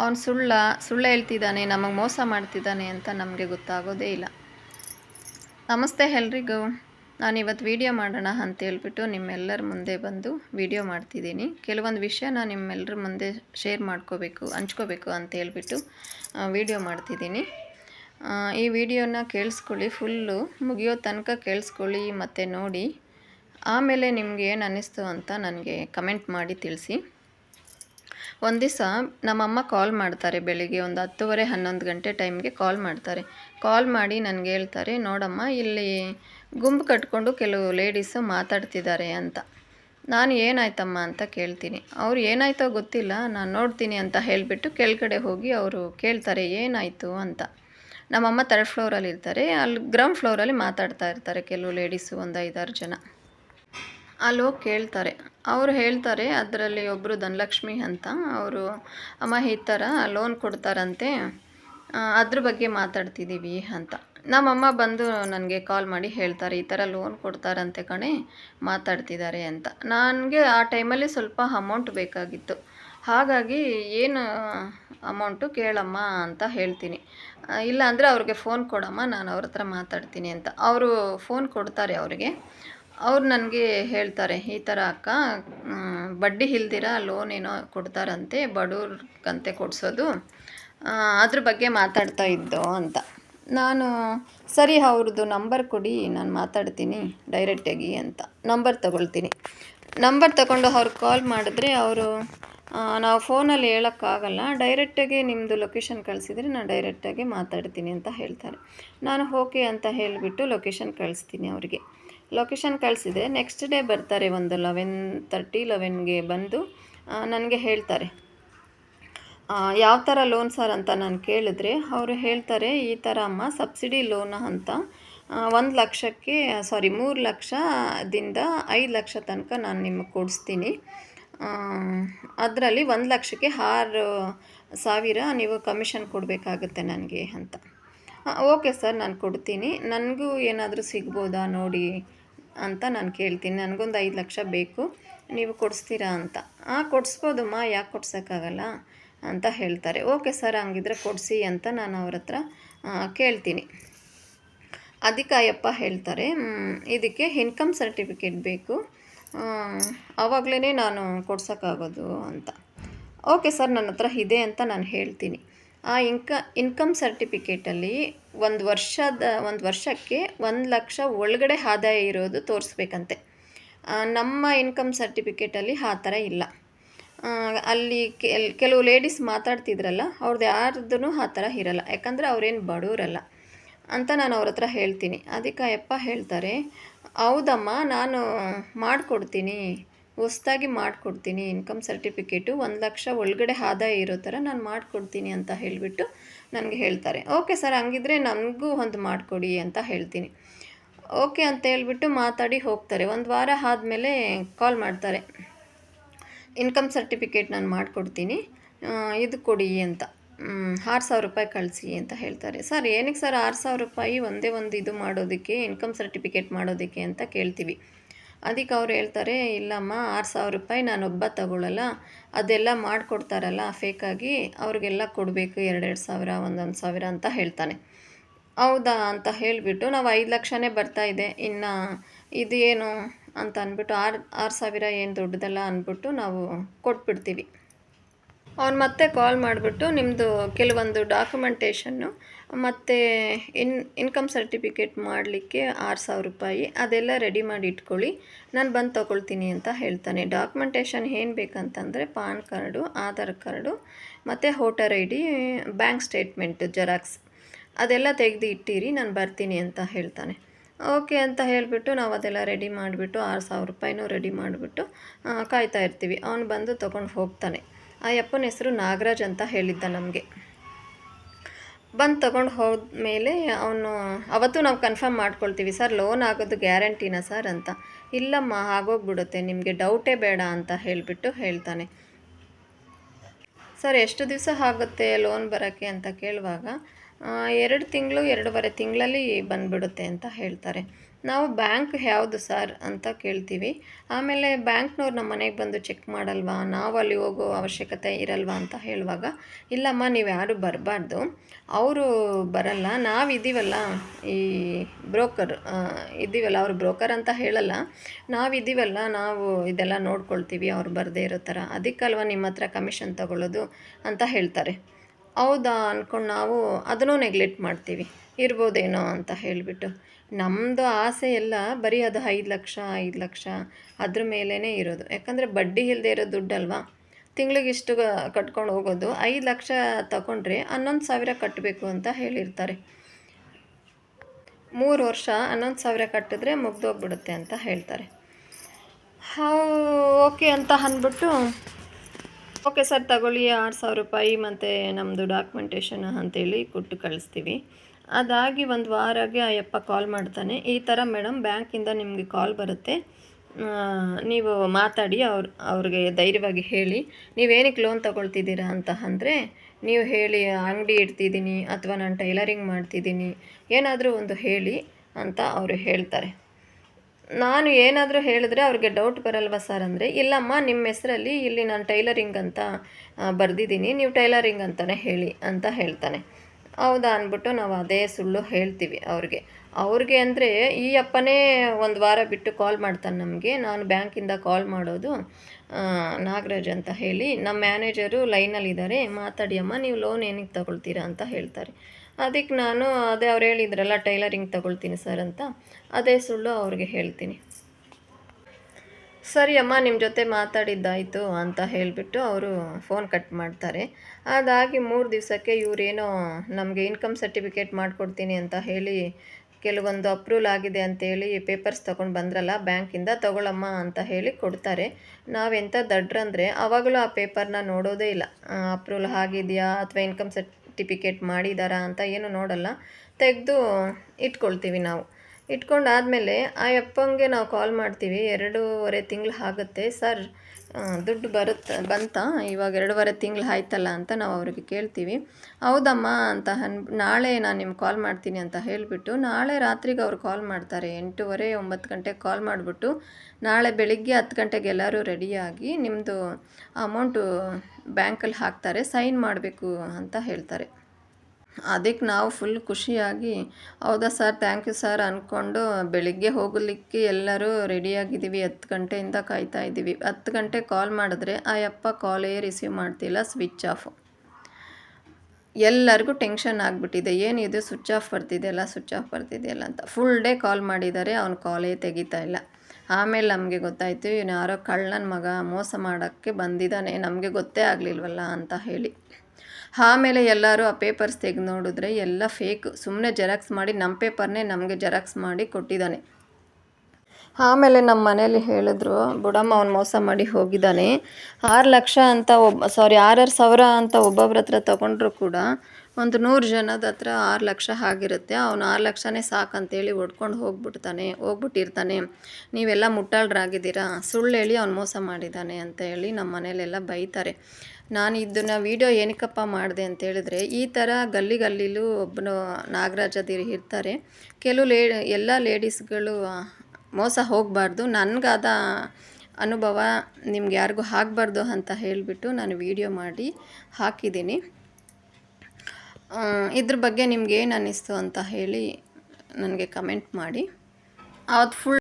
ಅವನು ಸುಳ್ಳ, ಸುಳ್ಳು ಹೇಳ್ತಿದ್ದಾನೆ, ನಮಗೆ ಮೋಸ ಮಾಡ್ತಿದ್ದಾನೆ ಅಂತ ನಮಗೆ ಗೊತ್ತಾಗೋದೇ ಇಲ್ಲ. ನಮಸ್ತೆ ಎಲ್ರಿಗೂ. ನಾನು ಇವತ್ತು ವೀಡಿಯೋ ಮಾಡೋಣ ಅಂತ ಹೇಳ್ಬಿಟ್ಟು ನಿಮ್ಮೆಲ್ಲರ ಮುಂದೆ ಬಂದು ವೀಡಿಯೋ ಮಾಡ್ತಿದ್ದೀನಿ. ಕೆಲವೊಂದು ವಿಷಯನ ನಿಮ್ಮೆಲ್ಲರ ಮುಂದೆ ಶೇರ್ ಮಾಡ್ಕೋಬೇಕು, ಹಂಚ್ಕೋಬೇಕು ಅಂತ ಹೇಳ್ಬಿಟ್ಟು ವೀಡಿಯೋ ಮಾಡ್ತಿದ್ದೀನಿ. ಈ ವಿಡಿಯೋನ ಕೇಳಿಸ್ಕೊಳ್ಳಿ, ಫುಲ್ಲು ಮುಗಿಯೋ ತನಕ ಕೇಳಿಸ್ಕೊಳ್ಳಿ ಮತ್ತು ನೋಡಿ. ಆಮೇಲೆ ನಿಮಗೆ ಏನು ಅನ್ನಿಸ್ತು ಅಂತ ನನಗೆ ಕಮೆಂಟ್ ಮಾಡಿ ತಿಳಿಸಿ. ಒಂದು ದಿವಸ ನಮ್ಮಮ್ಮ ಕಾಲ್ ಮಾಡ್ತಾರೆ ಬೆಳಿಗ್ಗೆ ಒಂದು ಹತ್ತುವರೆ ಹನ್ನೊಂದು ಗಂಟೆ ಟೈಮ್ಗೆ ಕಾಲ್ ಮಾಡ್ತಾರೆ. ಕಾಲ್ ಮಾಡಿ ನನಗೆ ಹೇಳ್ತಾರೆ, ನೋಡಮ್ಮ, ಇಲ್ಲಿ ಗುಂಪು ಕಟ್ಕೊಂಡು ಕೆಲವು ಲೇಡೀಸು ಮಾತಾಡ್ತಿದ್ದಾರೆ ಅಂತ. ನಾನು ಏನಾಯ್ತಮ್ಮ ಅಂತ ಕೇಳ್ತೀನಿ. ಅವ್ರು ಏನಾಯ್ತೋ ಗೊತ್ತಿಲ್ಲ, ನಾನು ನೋಡ್ತೀನಿ ಅಂತ ಹೇಳಿಬಿಟ್ಟು ಕೆಳಗಡೆ ಹೋಗಿ ಅವರು ಕೇಳ್ತಾರೆ, ಏನಾಯಿತು ಅಂತ. ನಮ್ಮಮ್ಮ ತರ್ಡ್ ಫ್ಲೋರಲ್ಲಿ ಇರ್ತಾರೆ, ಅಲ್ಲಿ ಗ್ರೌಂಡ್ ಫ್ಲೋರಲ್ಲಿ ಮಾತಾಡ್ತಾ ಇರ್ತಾರೆ ಕೆಲವು ಲೇಡೀಸು ಒಂದು ಐದಾರು ಜನ. ಅಲ್ಲಿ ಕೇಳ್ತಾರೆ. ಅವ್ರು ಹೇಳ್ತಾರೆ, ಅದರಲ್ಲಿ ಒಬ್ಬರು ಧನಲಕ್ಷ್ಮಿ ಅಂತ ಅವರು, ಅಮ್ಮ ಈ ಥರ ಲೋನ್ ಕೊಡ್ತಾರಂತೆ ಅದ್ರ ಬಗ್ಗೆ ಮಾತಾಡ್ತಿದ್ದೀವಿ ಅಂತ. ನಮ್ಮಮ್ಮ ಬಂದು ನನಗೆ ಕಾಲ್ ಮಾಡಿ ಹೇಳ್ತಾರೆ, ಈ ಥರ ಲೋನ್ ಕೊಡ್ತಾರಂತೆ ಕಣೆ, ಮಾತಾಡ್ತಿದ್ದಾರೆ ಅಂತ. ನನಗೆ ಆ ಟೈಮಲ್ಲಿ ಸ್ವಲ್ಪ ಅಮೌಂಟ್ ಬೇಕಾಗಿತ್ತು. ಹಾಗಾಗಿ ಏನು ಅಮೌಂಟು ಕೇಳಮ್ಮ ಅಂತ ಹೇಳ್ತೀನಿ. ಇಲ್ಲ ಅಂದರೆ ಅವ್ರಿಗೆ ಫೋನ್ ಕೊಡಮ್ಮ, ನಾನು ಅವ್ರ ಹತ್ರ ಮಾತಾಡ್ತೀನಿ ಅಂತ. ಅವರು ಫೋನ್ ಕೊಡ್ತಾರೆ ಅವರಿಗೆ. ಅವ್ರು ನನಗೆ ಹೇಳ್ತಾರೆ, ಈ ಥರ ಅಕ್ಕ ಬಡ್ಡಿ ಇಲ್ದಿರ ಲೋನ್ ಏನೋ ಕೊಡ್ತಾರಂತೆ ಬಡವ್ರಿಗಂತೆ ಕೊಡಿಸೋದು ಅದ್ರ ಬಗ್ಗೆ ಮಾತಾಡ್ತಾ ಇದ್ದೋ ಅಂತ. ನಾನು, ಸರಿ ಅವ್ರದ್ದು ನಂಬರ್ ಕೊಡಿ, ನಾನು ಮಾತಾಡ್ತೀನಿ ಡೈರೆಕ್ಟಾಗಿ ಅಂತ. ನಂಬರ್ ತಗೊಳ್ತೀನಿ. ನಂಬರ್ ತಗೊಂಡು ಅವ್ರು ಕಾಲ್ ಮಾಡಿದ್ರೆ ಅವರು ನಾವು ಫೋನಲ್ಲಿ ಹೇಳೋಕ್ಕಾಗಲ್ಲ ಡೈರೆಕ್ಟಾಗಿ ನಿಮ್ಮದು ಲೊಕೇಶನ್ ಕಳಿಸಿದರೆ ನಾನು ಡೈರೆಕ್ಟಾಗಿ ಮಾತಾಡ್ತೀನಿ ಅಂತ ಹೇಳ್ತಾರೆ. ನಾನು ಓಕೆ ಅಂತ ಹೇಳಿಬಿಟ್ಟು ಲೊಕೇಶನ್ ಕಳಿಸ್ತೀನಿ ಅವರಿಗೆ. ಲೊಕೇಶನ್ ಕಳಿಸಿದೆ. ನೆಕ್ಸ್ಟ್ ಡೇ ಬರ್ತಾರೆ ಒಂದು ಲೆವೆನ್ ತರ್ಟಿ, ಲೆವೆನ್ಗೆ ಬಂದು ನನಗೆ ಹೇಳ್ತಾರೆ. ಯಾವ ಥರ ಲೋನ್ ಸರ್ ಅಂತ ನಾನು ಕೇಳಿದ್ರೆ, ಅವರು ಹೇಳ್ತಾರೆ, ಈ ಥರ ಅಮ್ಮ ಸಬ್ಸಿಡಿ ಲೋನ್ ಅಂತ ಒಂದು ಲಕ್ಷಕ್ಕೆ, ಸಾರಿ, ಮೂರು ಲಕ್ಷದಿಂದ ಐದು ಲಕ್ಷ ತನಕ ನಾನು ನಿಮಗೆ ಕೊಡಿಸ್ತೀನಿ. ಅದರಲ್ಲಿ ಒಂದು ಲಕ್ಷಕ್ಕೆ ಆರು ಸಾವಿರ ನೀವು ಕಮಿಷನ್ ಕೊಡಬೇಕಾಗುತ್ತೆ ನನಗೆ ಅಂತ. ಓಕೆ ಸರ್, ನಾನು ಕೊಡ್ತೀನಿ. ನನಗೂ ಏನಾದರೂ ಸಿಗ್ಬೋದಾ ನೋಡಿ ಅಂತ ನಾನು ಕೇಳ್ತೀನಿ. ನನಗೊಂದು ಐದು ಲಕ್ಷ ಬೇಕು. ನೀವು ಕೊಡಿಸ್ತೀರಾ ಅಂತ. ಹಾಂ ಕೊಡಿಸ್ಬೋದಮ್ಮ, ಯಾಕೆ ಕೊಡ್ಸೋಕ್ಕಾಗಲ್ಲ ಅಂತ ಹೇಳ್ತಾರೆ. ಓಕೆ ಸರ್, ಹಂಗಿದ್ರೆ ಕೊಡಿಸಿ ಅಂತ ನಾನು ಅವ್ರ ಹತ್ರ ಕೇಳ್ತೀನಿ. ಅದಕ್ಕಾಯಪ್ಪ ಹೇಳ್ತಾರೆ ಇದಕ್ಕೆ ಇನ್ಕಮ್ ಸರ್ಟಿಫಿಕೇಟ್ ಬೇಕು. ಆವಾಗಲೇ ನಾನು ಕೊಡ್ಸೋಕ್ಕಾಗೋದು ಅಂತ. ಓಕೆ ಸರ್ ನನ್ನ ಹತ್ರ ಇದೆ ಅಂತ ನಾನು ಹೇಳ್ತೀನಿ. ಆ ಇನ್ಕ ಇನ್ಕಮ್ ಸರ್ಟಿಫಿಕೇಟಲ್ಲಿ ಒಂದು ವರ್ಷದ, ಒಂದು ವರ್ಷಕ್ಕೆ ಒಂದು ಲಕ್ಷ ಒಳಗಡೆ ಆದಾಯ ಇರೋದು ತೋರಿಸ್ಬೇಕಂತೆ. ನಮ್ಮ ಇನ್ಕಮ್ ಸರ್ಟಿಫಿಕೇಟಲ್ಲಿ ಆ ಥರ ಇಲ್ಲ. ಅಲ್ಲಿ ಕೆಲ್ ಕೆಲವು ಲೇಡೀಸ್ ಮಾತಾಡ್ತಿದ್ರಲ್ಲ ಅವ್ರದ್ದು ಯಾರ್ದು ಆ ಥರ ಇರಲ್ಲ. ಯಾಕಂದರೆ ಅವ್ರೇನು ಬಡವರಲ್ಲ. ಅಂತ ನಾನು ಅವ್ರ ಹತ್ರ ಹೇಳ್ತೀನಿ. ಅದಕ್ಕೆ ಅಪ್ಪ ಹೇಳ್ತಾರೆ, ಹೌದಮ್ಮ, ನಾನು ಮಾಡಿಕೊಡ್ತೀನಿ. ಹೊಸ್ದಾಗಿ ಮಾಡಿಕೊಡ್ತೀನಿ ಇನ್ಕಮ್ ಸರ್ಟಿಫಿಕೇಟು ಒಂದು ಲಕ್ಷ ಒಳಗಡೆ ಆದಾಯ ಇರೋ ಥರ ನಾನು ಮಾಡಿಕೊಡ್ತೀನಿ ಅಂತ ಹೇಳಿಬಿಟ್ಟು ನನಗೆ ಹೇಳ್ತಾರೆ. ಓಕೆ ಸರ್, ಹಂಗಿದ್ರೆ ನನಗೂ ಒಂದು ಮಾಡಿಕೊಡಿ ಅಂತ ಹೇಳ್ತೀನಿ. ಓಕೆ ಅಂತ ಹೇಳಿಬಿಟ್ಟು ಮಾತಾಡಿ ಹೋಗ್ತಾರೆ. ಒಂದು ವಾರ ಆದಮೇಲೆ ಕಾಲ್ ಮಾಡ್ತಾರೆ. ಇನ್ಕಮ್ ಸರ್ಟಿಫಿಕೇಟ್ ನಾನು ಮಾಡಿಕೊಡ್ತೀನಿ ಇದು ಕೊಡಿ ಅಂತ. ಆರು ಸಾವಿರ ರೂಪಾಯಿ ಕಳಿಸಿ ಅಂತ ಹೇಳ್ತಾರೆ. ಸರ್, ಏನಕ್ಕೆ ಸರ್ ಆರು ಸಾವಿರ ರೂಪಾಯಿ ಒಂದೇ ಒಂದು ಇದು ಮಾಡೋದಕ್ಕೆ ಇನ್ಕಮ್ ಸರ್ಟಿಫಿಕೇಟ್ ಮಾಡೋದಕ್ಕೆ ಅಂತ ಕೇಳ್ತೀವಿ. ಅದಕ್ಕೆ ಅವ್ರು ಹೇಳ್ತಾರೆ, ಇಲ್ಲಮ್ಮ, ಆರು ಸಾವಿರ ರೂಪಾಯಿ ನಾನೊಬ್ಬ ತಗೊಳ್ಳಲ್ಲ ಅದೆಲ್ಲ ಮಾಡಿಕೊಡ್ತಾರಲ್ಲ ಫೇಕಾಗಿ ಅವ್ರಿಗೆಲ್ಲ ಕೊಡಬೇಕು, ಎರಡೆರಡು ಸಾವಿರ, ಒಂದೊಂದು ಸಾವಿರ ಅಂತ ಹೇಳ್ತಾನೆ. ಹೌದಾ ಅಂತ ಹೇಳಿಬಿಟ್ಟು ನಾವು ಐದು ಲಕ್ಷನೇ ಬರ್ತಾ ಇದೆ. ಇನ್ನು ಇದು ಏನು ಅಂತ ಅಂದ್ಬಿಟ್ಟು, ಆರು ಆರು ಸಾವಿರ ಏನು ದೊಡ್ಡದಲ್ಲ? ಅಂದ್ಬಿಟ್ಟು ನಾವು ಕೊಟ್ಬಿಡ್ತೀವಿ. ಅವ್ನು ಮತ್ತೆ ಕಾಲ್ ಮಾಡಿಬಿಟ್ಟು ನಿಮ್ಮದು ಕೆಲವೊಂದು ಡಾಕ್ಯುಮೆಂಟೇಷನ್ನು ಮತ್ತು ಇನ್ ಇನ್ಕಮ್ ಸರ್ಟಿಫಿಕೇಟ್ ಮಾಡಲಿಕ್ಕೆ ಆರು ಸಾವಿರ ರೂಪಾಯಿ. ಅದೆಲ್ಲ ರೆಡಿ ಮಾಡಿ ಇಟ್ಕೊಳ್ಳಿ. ನಾನು ಬಂದು ತೊಗೊಳ್ತೀನಿ ಅಂತ ಹೇಳ್ತಾನೆ. ಡಾಕ್ಯುಮೆಂಟೇಷನ್ ಏನು ಬೇಕಂತಂದರೆ ಪಾನ್ ಕಾರ್ಡು, ಆಧಾರ್ ಕಾರ್ಡು, ಮತ್ತು voter I D, bank statement, xerox. ಅದೆಲ್ಲ ತೆಗೆದು ಇಟ್ಟಿರಿ, ನಾನು ಬರ್ತೀನಿ ಅಂತ ಹೇಳ್ತಾನೆ. ಓಕೆ ಅಂತ ಹೇಳಿಬಿಟ್ಟು ನಾವು ಅದೆಲ್ಲ ರೆಡಿ ಮಾಡಿಬಿಟ್ಟು ಆರು ಸಾವಿರ ರೂಪಾಯಿನೂ ರೆಡಿ ಮಾಡಿಬಿಟ್ಟು ಕಾಯ್ತಾ ಇರ್ತೀವಿ. ಅವನು ಬಂದು ತೊಗೊಂಡು ಹೋಗ್ತಾನೆ. ಆ ಯಪ್ಪನ ಹೆಸರು ನಾಗರಾಜ್ ಅಂತ ಹೇಳಿದ್ದ ನಮಗೆ. ಬಂದು ತೊಗೊಂಡು ಹೋದ್ಮೇಲೆ ಅವನು, ಅವತ್ತು ನಾವು ಕನ್ಫರ್ಮ್ ಮಾಡ್ಕೊಳ್ತೀವಿ, ಸರ್ ಲೋನ್ ಆಗೋದು ಗ್ಯಾರಂಟಿನಾ ಸರ್? ಅಂತ. ಇಲ್ಲಮ್ಮ, ಆಗೋಗ್ಬಿಡುತ್ತೆ, ನಿಮಗೆ ಡೌಟೇ ಬೇಡ ಅಂತ ಹೇಳಿಬಿಟ್ಟು ಹೇಳ್ತಾನೆ. ಸರ್, ಎಷ್ಟು ದಿವಸ ಆಗುತ್ತೆ ಲೋನ್ ಬರೋಕ್ಕೆ? ಅಂತ ಕೇಳುವಾಗ ಎರಡು ತಿಂಗಳು, ಎರಡೂವರೆ ತಿಂಗಳಲ್ಲಿ ಬಂದುಬಿಡುತ್ತೆ ಅಂತ ಹೇಳ್ತಾರೆ. ನಾವು ಬ್ಯಾಂಕ್ ಯಾವುದು ಸರ್ ಅಂತ ಕೇಳ್ತೀವಿ. ಆಮೇಲೆ ಬ್ಯಾಂಕ್ನವ್ರು ನಮ್ಮ ಮನೆಗೆ ಬಂದು ಚೆಕ್ ಮಾಡಲ್ವಾ? ನಾವು ಅಲ್ಲಿ ಹೋಗೋ ಅವಶ್ಯಕತೆ ಇರಲ್ವಾ ಅಂತ ಹೇಳುವಾಗ, ಇಲ್ಲಮ್ಮ, ನೀವು ಯಾರು ಬರಬಾರ್ದು. ಅವರು ಬರಲ್ಲ. ನಾವು ಇದ್ದೀವಲ್ಲ ಈ ಬ್ರೋಕರ್ ಇದ್ದೀವಲ್ಲ ಅವರು ಬ್ರೋಕರ್ ಅಂತ ಹೇಳಲ್ಲ. ನಾವು ಇದ್ದೀವಲ್ಲ ನಾವು ಇದೆಲ್ಲ ನೋಡ್ಕೊಳ್ತೀವಿ, ಅವ್ರು ಬರದೇ ಇರೋ ಥರ. ಅದಕ್ಕಲ್ವ ನಿಮ್ಮ ಹತ್ರ ಕಮಿಷನ್ ತಗೊಳ್ಳೋದು ಅಂತ ಹೇಳ್ತಾರೆ. ಹೌದಾ ಅಂದ್ಕೊಂಡು ನಾವು ಅದನ್ನೂ ನೆಗ್ಲೆಕ್ಟ್ ಮಾಡ್ತೀವಿ. ಇರ್ಬೋದೇನೋ ಅಂತ ಹೇಳಿಬಿಟ್ಟು. ನಮ್ಮದು ಆಸೆ ಎಲ್ಲ ಬರೀ ಅದು ಐದು ಲಕ್ಷ ಐದು ಲಕ್ಷ ಅದ್ರ ಮೇಲೇ ಇರೋದು. ಯಾಕಂದರೆ ಬಡ್ಡಿ ಇಲ್ಲದೆ ಇರೋ ದುಡ್ಡಲ್ವಾ? ತಿಂಗಳಿಗೆ ಇಷ್ಟು ಕಟ್ಕೊಂಡು ಹೋಗೋದು. ಐದು ಲಕ್ಷ ತಗೊಂಡ್ರೆ ಹನ್ನೊಂದು ಸಾವಿರ ಕಟ್ಟಬೇಕು ಅಂತ ಹೇಳಿರ್ತಾರೆ. ಮೂರು ವರ್ಷ ಹನ್ನೊಂದು ಸಾವಿರ ಕಟ್ಟಿದ್ರೆ ಮುಗ್ದೋಗ್ಬಿಡುತ್ತೆ ಅಂತ ಹೇಳ್ತಾರೆ. ಓಕೆ ಅಂತ ಅಂದ್ಬಿಟ್ಟು, ಓಕೆ ಸರ್ ತಗೊಳ್ಳಿ, ಆರು ಸಾವಿರ ರೂಪಾಯಿ ಮತ್ತು ನಮ್ಮದು ಡಾಕ್ಯುಮೆಂಟೇಷನ್ ಅಂತೇಳಿ ಕೊಟ್ಟು ಕಳಿಸ್ತೀವಿ. ಅದಾಗಿ ಒಂದು ವಾರಾಗೆ ಆ ಯಪ್ಪ ಕಾಲ್ ಮಾಡ್ತಾನೆ. ಈ ಥರ ಮೇಡಮ್ ಬ್ಯಾಂಕಿಂದ ನಿಮಗೆ ಕಾಲ್ ಬರುತ್ತೆ. ನೀವು ಮಾತಾಡಿ, ಅವ್ರು, ಅವ್ರಿಗೆ ಧೈರ್ಯವಾಗಿ ಹೇಳಿ. ನೀವೇನಕ್ಕೆ ಲೋನ್ ತಗೊಳ್ತಿದ್ದೀರಾ ಅಂತ ಅಂದರೆ, ನೀವು ಹೇಳಿ, ಅಂಗಡಿ ಇಡ್ತಿದ್ದೀನಿ ಅಥವಾ ನಾನು ಟೈಲರಿಂಗ್ ಮಾಡ್ತಿದ್ದೀನಿ, ಏನಾದರೂ ಒಂದು ಹೇಳಿ ಅಂತ ಅವರು ಹೇಳ್ತಾರೆ. ನಾನು ಏನಾದರೂ ಹೇಳಿದ್ರೆ ಅವ್ರಿಗೆ ಡೌಟ್ ಬರಲ್ವಾ ಸರ್ ಅಂದರೆ, ಇಲ್ಲಮ್ಮ ನಿಮ್ಮ ಹೆಸರಲ್ಲಿ ಇಲ್ಲಿ ನಾನು ಟೈಲರಿಂಗ್ ಅಂತ ಬರೆದಿದ್ದೀನಿ, ನೀವು ಟೈಲರಿಂಗ್ ಅಂತಲೇ ಹೇಳಿ ಅಂತ ಹೇಳ್ತಾನೆ. ಹೌದಾ ಅಂದ್ಬಿಟ್ಟು ನಾವು ಅದೇ ಸುಳ್ಳು ಹೇಳ್ತೀವಿ ಅವ್ರಿಗೆ. ಅವ್ರಿಗೆ ಅಂದರೆ ಈ ಅಪ್ಪನೇ ಒಂದು ವಾರ ಬಿಟ್ಟು ಕಾಲ್ ಮಾಡ್ತಾನೆ ನಮಗೆ. ನಾನು ಬ್ಯಾಂಕಿಂದ ಕಾಲ್ ಮಾಡೋದು ನಾಗರಾಜ್ ಅಂತ ಹೇಳಿ. ನಮ್ಮ ಮ್ಯಾನೇಜರು ಲೈನಲ್ಲಿದ್ದಾರೆ ಮಾತಾಡಿ ಅಮ್ಮ, ನೀವು ಲೋನ್ ಏನಕ್ಕೆ ತಗೊಳ್ತೀರಾ ಅಂತ ಹೇಳ್ತಾರೆ. ಅದಕ್ಕೆ ನಾನು ಅದೇ ಅವ್ರು ಹೇಳಿದ್ರಲ್ಲ ಟೈಲರಿಂಗ್ ತಗೊಳ್ತೀನಿ ಸರ್ ಅಂತ. ಅದೇ ಸುಳ್ಳು ಅವ್ರಿಗೆ ಹೇಳ್ತೀನಿ. ಸರಿ ಅಮ್ಮ ನಿಮ್ಮ ಜೊತೆ ಮಾತಾಡಿದ್ದಾಯಿತು ಅಂತ ಹೇಳಿಬಿಟ್ಟು ಅವರು ಫೋನ್ ಕಟ್ ಮಾಡ್ತಾರೆ. ಅದಾಗಿ ಮೂರು ದಿವಸಕ್ಕೆ ಇವರೇನೋ, ನಮಗೆ ಇನ್ಕಮ್ ಸರ್ಟಿಫಿಕೇಟ್ ಮಾಡಿಕೊಡ್ತೀನಿ ಅಂತ ಹೇಳಿ, ಕೆಲವೊಂದು ಅಪ್ರೂವಲ್ ಆಗಿದೆ ಅಂತೇಳಿ ಪೇಪರ್ಸ್ ತೊಗೊಂಡು ಬಂದ್ರಲ್ಲ, ಬ್ಯಾಂಕಿಂದ ತಗೊಳಮ್ಮ ಅಂತ ಹೇಳಿ ಕೊಡ್ತಾರೆ. ನಾವೆಂಥ ದಡ್ರಂದರೆ ಆವಾಗಲೂ ಆ ಪೇಪರ್ನ ನೋಡೋದೇ ಇಲ್ಲ. ಅಪ್ರೂವಲ್ ಆಗಿದೆಯಾ ಅಥವಾ ಇನ್ಕಮ್ ಸರ್ಟಿಫಿಕೇಟ್ ಮಾಡಿದಾರಾ ಅಂತ ಏನು ನೋಡಲ್ಲ. ತೆಗೆದು ಇಟ್ಕೊಳ್ತೀವಿ ನಾವು. ಇಟ್ಕೊಂಡಾದಮೇಲೆ ಆ ಅಪ್ಪಂಗೆ ನಾವು ಕಾಲ್ ಮಾಡ್ತೀವಿ. ಎರಡೂವರೆ ತಿಂಗಳು ಆಗುತ್ತೆ. ಸರ್ ದುಡ್ಡು ಬರುತ್ತೆ, ಬಂತಾ? ಇವಾಗ ಎರಡೂವರೆ ತಿಂಗಳು ಆಯ್ತಲ್ಲ ಅಂತ ನಾವು ಅವ್ರಿಗೆ ಕೇಳ್ತೀವಿ. ಹೌದಮ್ಮ ಅಂತ ಅನ್ ನಾಳೆ ನಾನು ನಿಮ್ಗೆ ಕಾಲ್ ಮಾಡ್ತೀನಿ ಅಂತ ಹೇಳಿಬಿಟ್ಟು, ನಾಳೆ ರಾತ್ರಿಗೆ ಅವ್ರು ಕಾಲ್ ಮಾಡ್ತಾರೆ. ಎಂಟೂವರೆ, ಒಂಬತ್ತು ಗಂಟೆಗೆ ಕಾಲ್ ಮಾಡಿಬಿಟ್ಟು, ನಾಳೆ ಬೆಳಿಗ್ಗೆ ಹತ್ತು ಗಂಟೆಗೆ ಎಲ್ಲರೂ ರೆಡಿಯಾಗಿ ನಿಮ್ಮದು ಅಮೌಂಟು ಬ್ಯಾಂಕಲ್ಲಿ ಹಾಕ್ತಾರೆ. ಸೈನ್ ಮಾಡಬೇಕು ಅಂತ ಹೇಳ್ತಾರೆ. ಅದಕ್ಕೆ ನಾವು ಫುಲ್ ಖುಷಿಯಾಗಿ, ಹೌದಾ ಸರ್ ಥ್ಯಾಂಕ್ ಯು ಸರ್ ಅಂದ್ಕೊಂಡು ಬೆಳಿಗ್ಗೆ ಹೋಗಲಿಕ್ಕೆ ಎಲ್ಲರೂ ರೆಡಿಯಾಗಿದ್ದೀವಿ ಹತ್ತು ಗಂಟೆಯಿಂದ ಕಾಯ್ತಾ ಇದ್ದೀವಿ. ಹತ್ತು ಗಂಟೆ ಕಾಲ್ ಮಾಡಿದ್ರೆ ಆ ಯಪ್ಪ ಕಾಲೇ ರಿಸೀವ್ ಮಾಡ್ತಿಲ್ಲ ಸ್ವಿಚ್ ಆಫ್ ಎಲ್ಲರಿಗೂ ಟೆನ್ಷನ್ ಆಗಿಬಿಟ್ಟಿದೆ. ಏನಿದು ಸ್ವಿಚ್ ಆಫ್ ಬರ್ತಿದೆಯಲ್ಲ ಸ್ವಿಚ್ ಆಫ್ ಬರ್ತಿದೆಯಲ್ಲ ಅಂತ. ಫುಲ್ ಡೇ ಕಾಲ್ ಮಾಡಿದ್ದಾರೆ, ಅವ್ನು ಕಾಲೇ ತೆಗಿತಾ ಇಲ್ಲ. ಆಮೇಲೆ ನಮಗೆ ಗೊತ್ತಾಯಿತು, ಇವನು ಯಾರೋ ಕಳ್ಳನ ಮಗ ಮೋಸ ಮಾಡೋಕ್ಕೆ ಬಂದಿದ್ದಾನೆ. ನಮಗೆ ಗೊತ್ತೇ ಆಗಲಿಲ್ವಲ್ಲ ಅಂತ ಹೇಳಿ. ಆಮೇಲೆ ಎಲ್ಲರೂ ಆ ಪೇಪರ್ಸ್ ತೆಗೆದು ನೋಡಿದ್ರೆ ಎಲ್ಲ ಫೇಕ್ ಸುಮ್ಮನೆ ಜೆರಾಕ್ಸ್ ಮಾಡಿ ನಮ್ಮ ಪೇಪರ್ನೇ ನಮಗೆ ಜೆರಾಕ್ಸ್ ಮಾಡಿ ಕೊಟ್ಟಿದ್ದಾನೆ. ಆಮೇಲೆ ನಮ್ಮ ಮನೇಲಿ ಹೇಳಿದ್ರು, ಬುಡಮ್ಮ ಅವ್ನು ಮೋಸ ಮಾಡಿ ಹೋಗಿದ್ದಾನೆ. ಆರು ಲಕ್ಷ ಅಂತ ಒಬ್ಬ ಸಾರಿ ಆರಾರು ಸಾವಿರ ಅಂತ ಒಬ್ಬೊಬ್ರ ಹತ್ರ ತೊಗೊಂಡ್ರು ಕೂಡ ಒಂದು ನೂರು ಜನದ ಹತ್ರ ಆರು ಲಕ್ಷ ಆಗಿರುತ್ತೆ. ಅವನು ಆರು ಲಕ್ಷನೇ ಸಾಕಂತೇಳಿ ಒಡ್ಕೊಂಡು ಹೋಗ್ಬಿಡ್ತಾನೆ, ಹೋಗ್ಬಿಟ್ಟಿರ್ತಾನೆ. ನೀವೆಲ್ಲ ಮುಟ್ಟಾಳ್ರಾಗಿದ್ದೀರಾ? ಸುಳ್ಳು ಹೇಳಿ ಅವ್ನು ಮೋಸ ಮಾಡಿದ್ದಾನೆ ಅಂತ ಹೇಳಿ ನಮ್ಮ ಮನೇಲೆಲ್ಲ ಬೈತಾರೆ. ನಾನು ಇದನ್ನು ವೀಡಿಯೋ ಏನಕ್ಕಪ್ಪ ಮಾಡಿದೆ ಅಂತ ಹೇಳಿದ್ರೆ, ಈ ಥರ ಗಲ್ಲಿ ಗಲ್ಲಿಲೂ ಒಬ್ಬನು ನಾಗರಾಜದಿರು ಇರ್ತಾರೆ. ಕೆಲವು ಲೇ, ಎಲ್ಲ ಲೇಡೀಸ್ಗಳು ಮೋಸ ಹೋಗಬಾರ್ದು. ನನಗಾದ ಅನುಭವ ನಿಮ್ಗೆ ಯಾರಿಗೂ ಆಗಬಾರ್ದು ಅಂತ ಹೇಳಿಬಿಟ್ಟು ನಾನು ವೀಡಿಯೋ ಮಾಡಿ ಹಾಕಿದ್ದೀನಿ. ಇದ್ರ ಬಗ್ಗೆ ನಿಮ್ಗೆ ಏನು ಅನ್ನಿಸ್ತು ಅಂತ ಹೇಳಿ ನನಗೆ ಕಮೆಂಟ್ ಮಾಡಿ. ಅವತ್ತು ಫುಲ್